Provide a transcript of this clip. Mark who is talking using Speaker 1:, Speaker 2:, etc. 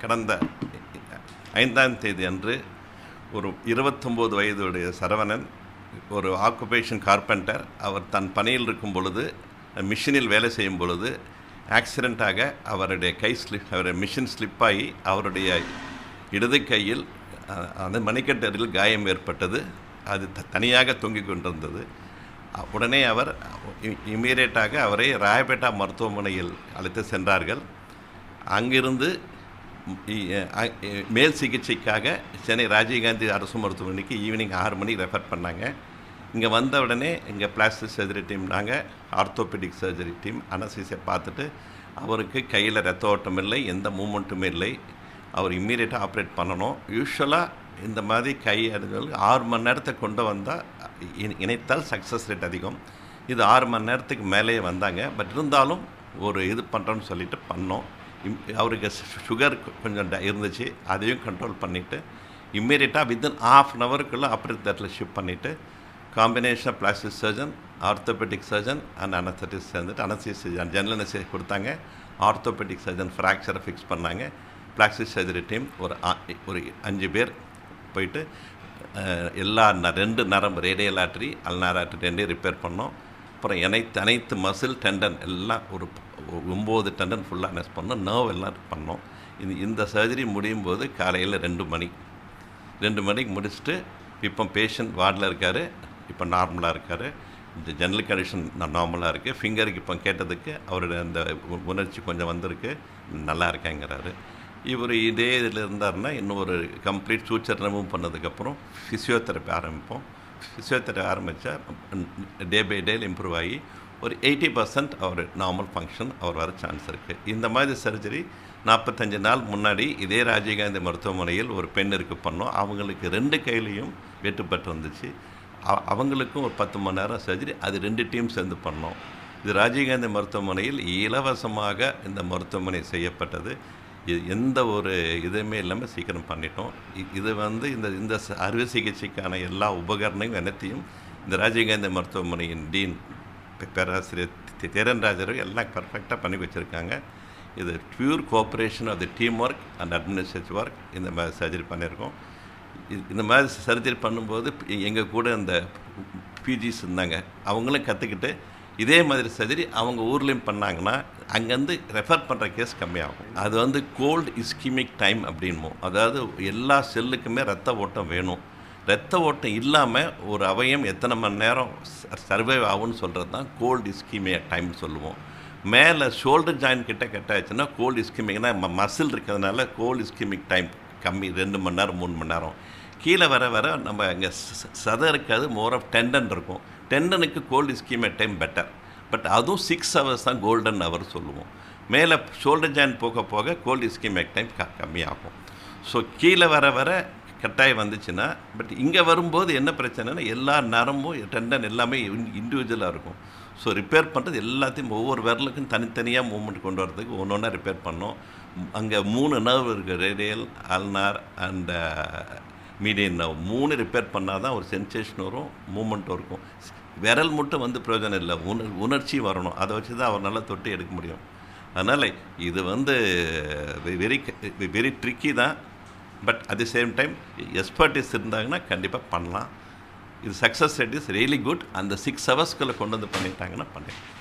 Speaker 1: கடந்த ஐந்தாம் தேதி அன்று ஒரு இருபத்தொம்போது வயதுடைய சரவணன் ஒரு ஆக்குபேஷன் கார்பெண்டர் அவர் தன் பணியில் இருக்கும் பொழுது மிஷினில் வேலை செய்யும் பொழுது ஆக்சிடெண்ட்டாக அவருடைய கை ஸ்லிப் அவருடைய மிஷின் ஸ்லிப்பாகி அவருடைய இடது கையில் அந்த மணிக்கட்டரில் காயம் ஏற்பட்டது. அது த- தனியாக தொங்கிக் கொண்டிருந்தது. உடனே அவர் இம்மீடியட்டாக அவரை ராயபேட்டா மருத்துவமனையில் அழைத்து சென்றார்கள். அங்கிருந்து மேல் சிகிச்சைக்காக சென்னை ராஜீவ்காந்தி அரசு மருத்துவமனைக்கு ஈவினிங் ஆறு மணிக்கு ரெஃபர் பண்ணாங்க. இங்கே வந்த உடனே இங்கே பிளாஸ்டிக் சர்ஜரி டீம் நாங்கள் ஆர்த்தோபெடிக் சர்ஜரி டீம் அனசிஸை பார்த்துட்டு அவருக்கு கையில் ரத்த ஓட்டம் இல்லை எந்த மூமெண்ட்டுமே இல்லை. அவர் இம்மீடியட்டாக ஆப்ரேட் பண்ணணும். யூஸ்வலாக இந்த மாதிரி கை அறுதல் ஆறு மணி நேரத்தை கொண்டு வந்தால் இணைத்தால் சக்ஸஸ் ரேட் அதிகம். இது ஆறு மணி நேரத்துக்கு மேலேயே வந்தாங்க. பட் இருந்தாலும் ஒரு இது பண்ணுறோன்னு சொல்லிட்டு பண்ணோம். அவருக்கு சுகர் கொஞ்சம் இருந்துச்சு. அதையும் கண்ட்ரோல் பண்ணிவிட்டு இம்மீடியட்டாக வித்தின் ஆஃப் அன் ஹவருக்குள்ளே ஆப்ரேட் தேட்டரில் ஷிஃப்ட் பண்ணிவிட்டு combination plastic surgeon orthopaedic surgeon and anaesthetic சேர்ந்துட்டு அனஸ்தீசியன் ஜெனரல் அனஸ்தீசியா கொடுத்தாங்க. ஆர்த்தோபெட்டிக் சர்ஜன் ஃப்ராக்சரை ஃபிக்ஸ் பண்ணாங்க. பிளாஸ்டிக் சர்ஜரி டீம் ஒரு ஆ- ஒரு அஞ்சு பேர் போயிட்டு எல்லா ந- ரெண்டு நரம்பு ரேடியல் ஆட்ரி அல்னார் ரெண்டையும் ரிப்பேர் பண்ணோம். அப்புறம் இணைத்து அனைத்து மசில் டெண்டன் எல்லாம் ஒரு ஒம்பது டெண்டன் ஃபுல்லாக நெஸ் பண்ணோம். நர்வ் எல்லாம் பண்ணோம். இது இந்த சர்ஜரி முடியும் போது காலையில் ரெண்டு மணி. ரெண்டு மணிக்கு முடிச்சுட்டு இப்போ பேஷண்ட் வார்டில் இருக்கார். இப்போ நார்மலாக இருக்கார். இந்த ஜெனரல் கண்டிஷன் நார்மலாக இருக்குது ஃபிங்கருக்கு இப்போ கேட்டதுக்கு அவருடைய அந்த உணர்ச்சி கொஞ்சம் வந்திருக்கு. நல்லா இருக்காங்கிறாரு. இவர் இதே இதில் இருந்தார்னா இன்னும் ஒரு கம்ப்ளீட் சூச்சர் ரிமூவ் பண்ணதுக்கப்புறம் ஃபிசியோதெரப்பி ஆரம்பிப்போம். ஃபிசியோதெரப்பி ஆரம்பித்தா டே பை டே இம்ப்ரூவ் ஆகி ஒரு எயிட்டி பர்சன்ட் அவர் நார்மல் ஃபங்க்ஷன் அவர் வர சான்ஸ் இருக்குது இந்த மாதிரி சர்ஜரி நாற்பத்தஞ்சு நாள் முன்னாடி இதே ராஜீவ்காந்தி மருத்துவமனையில் ஒரு பெண்ணிற்கு பண்ணோம். அவங்களுக்கு ரெண்டு கையிலையும் வெட்டுப்பட்டு வந்துச்சு. அவங்களுக்கும் ஒரு பத்து மணி நேரம் சர்ஜரி அது ரெண்டு டீம் சேர்ந்து பண்ணோம். இது ராஜீவ்காந்தி மருத்துவமனையில் இலவசமாக இந்த மருத்துவமனை செய்யப்பட்டது. எந்த ஒரு இதுவுமே இல்லாமல் சீக்கிரம் பண்ணிட்டோம். இது வந்து இந்த இந்த அறுவை சிகிச்சைக்கான எல்லா உபகரணங்களும் அனைத்தையும் இந்த ராஜீவ்காந்தி மருத்துவமனையின் டீன் பேராசிரியர் திறன்ராஜரும் எல்லாம் பர்ஃபெக்டாக பண்ணி வச்சுருக்காங்க. இது pure cooperation of the team work and administrative work இந்த மாதிரி சர்ஜரி பண்ணியிருக்கோம் இது- இந்த மாதிரி சர்ஜரி பண்ணும்போது எங்கள் கூட இந்த பிஜிஸ் இருந்தாங்க. அவங்களும் கற்றுக்கிட்டு இதே மாதிரி சர்ஜரி அவங்க ஊர்லேயும் பண்ணாங்கன்னா அங்கேருந்து ரெஃபர் பண்ணுற கேஸ் கம்மியாகும். அது வந்து கோல்டு இஸ்கிமிக் டைம் அப்படின்மோ அதாவது எல்லா செல்லுக்குமே ரத்த ஓட்டம் வேணும். ரத்த ஓட்டம் இல்லாமல் ஒரு அவயம் எத்தனை மணி நேரம் சர்வைவ் ஆகும்னு சொல்கிறது தான் கோல்டு இஸ்கிமியா டைம் சொல்லுவோம். மேலே ஷோல்டர் ஜாயின் கிட்ட கட்டாச்சுன்னா கோல்டு இஸ்கிமிக்னா மசில் இருக்கிறதுனால கோல்டு இஸ்கிமிக் டைம் கம்மி ரெண்டு மணி நேரம் மூணு மணி நேரம். கீழே வர வர நம்ம இங்கே சதை இருக்காது மோர் ஆஃப் டெண்டன் இருக்கும். டெண்டனுக்கு cold ischaemic time better but அதுவும் சிக்ஸ் ஹவர்ஸ் தான் கோல்டன் ஹவர் சொல்லுவோம். மேலே ஷோல்டர் ஜாயின் போக போக கோல்டு ஸ்கீம் அட் டைம் க கம்மியாகும். ஸோ கீழே வர வர கட்டாயம் வந்துச்சுன்னா பட் இங்கே வரும்போது என்ன பிரச்சனைனா எல்லா நரம்பும் டெண்டன் எல்லாமே இண்டிவிஜுவலாக இருக்கும். ஸோ ரிப்பேர் பண்ணுறது எல்லாத்தையும் ஒவ்வொரு விரலுக்கும் தனித்தனியாக மூவ்மெண்ட் கொண்டு வரதுக்கு ஒன்று ஒன்றா ரிப்பேர் பண்ணோம். அங்கே மூணு நர்வ் இருக்குது ரேடியல் அல்னார் அண்ட் மீடியன் மூணு ரிப்பேர் பண்ணால் தான் ஒரு சென்சேஷன் வரும் மூமெண்ட் இருக்கும். விரல் மட்டும் வந்து பிரயோஜனம் இல்லை. உணர் உணர்ச்சி வரணும். அதை வச்சு தான் அவரால் தொட்டு எடுக்க முடியும். அதனால் இது வந்து வெரி வெரி ட்ரிக்கி தான். But at the same time expertise இருந்தாங்கன்னா கண்டிப்பாக பண்ணலாம். இது success rate is really good அந்த சிக்ஸ் ஹவர்ஸ்க்குள்ளே கொண்டு வந்து பண்ணிட்டாங்கன்னா பண்ணிடலாம்